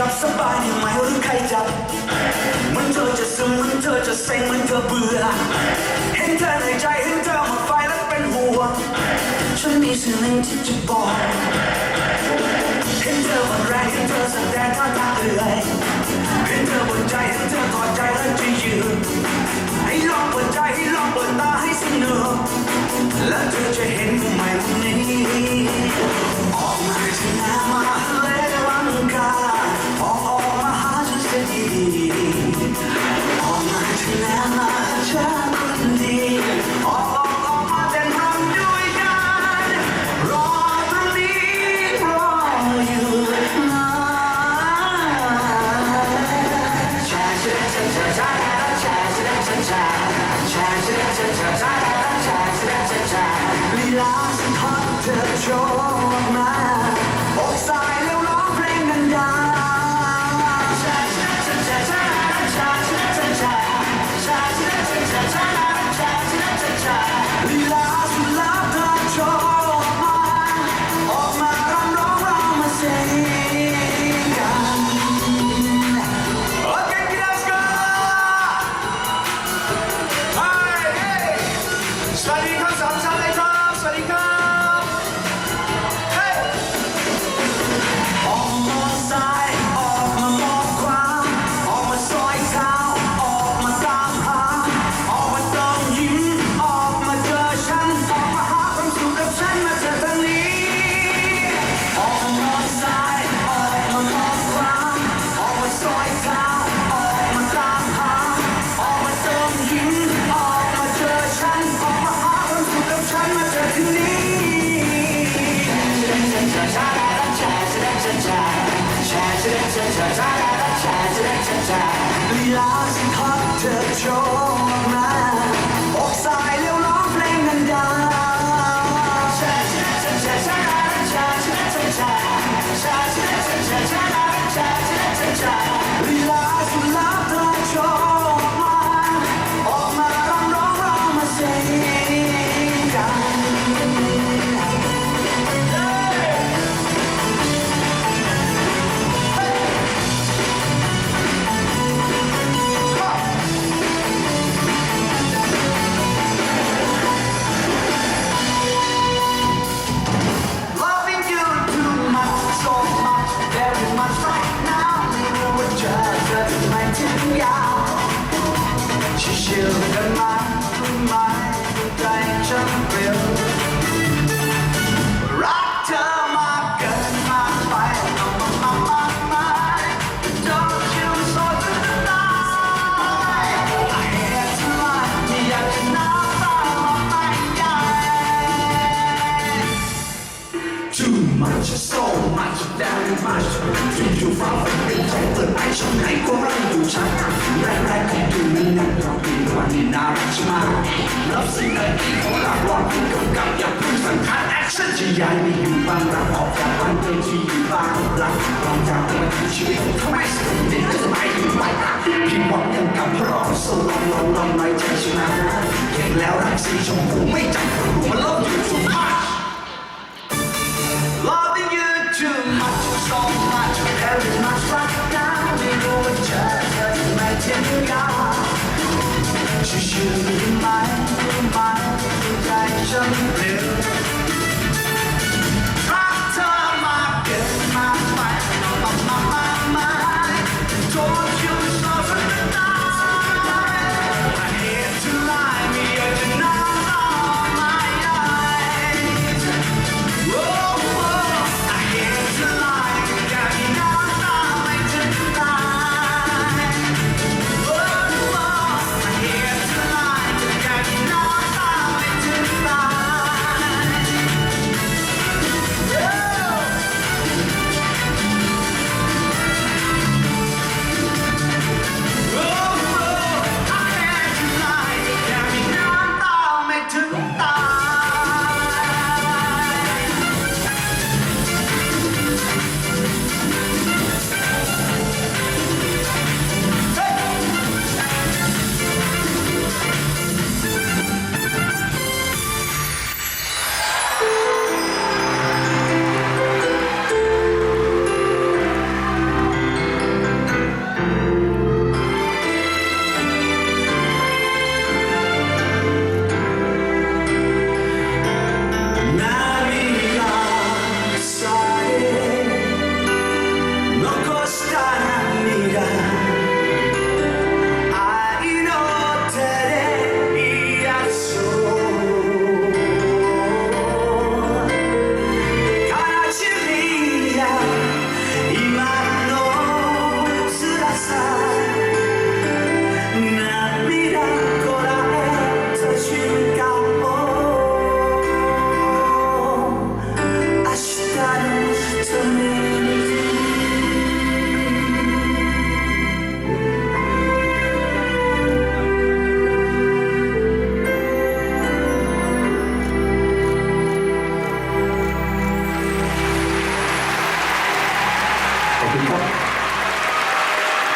หลับสบายดีไหมหรือใครจับเหมันเธอจะซึมเหมันเธอจะเซ็งเหมันเธอเบื่อ เห็นเธอในใจเห็นเธอหมดไฟแล้วเป็นห่วงฉันมีสิ่งหนึ่งที่จะบอก เห็นเธอหมดแรงเห็นเธอแสดงท่าทางเหนื่อยเห็นเธอปวดใจเห็นเธอถอดใจแล้วจะยืนให้ลองเปิดใจให้ลองเปิดตาให้สนุกแล้วเธอจะเห็นผู้ใหม่คนนี้ Salir glass and hot to shore. ชิชิวกันมาไหมใจฉันเปลี่ยวรักเธอมากเกินมากไปต้องมามามากมาย Don't you so to the night I hate to lie ไม่อยากจะน้ำตาหรอกไม่ได้ Too much, so much, very much จู่ๆฟ้าฝนเป็นของเปิดไอช่องไหนก็รักอยู่ชัด อย่าเพิ่งสังคัดแอคชั่นจะย้ายไปอยู่บ้านรักออกจากบ้านเดิมที่อยู่บ้านรักลองจากตัวที่ชีวิตทำไมสนุกดีก็จะไม่อยู่ไปผิดหวังยังกับพราะโซลองลองลองน้อยใจชนะเก่งแล้วรักสีชมพูไม่จำรู้มันเลิกอยู่สุดท้าย Loving you too much, so much, very much right now ไม่รู้ว่าเธอจะไม่ทิ้งกันชิวๆไหมไหมใจฉันเปลี่ยว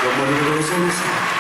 อบ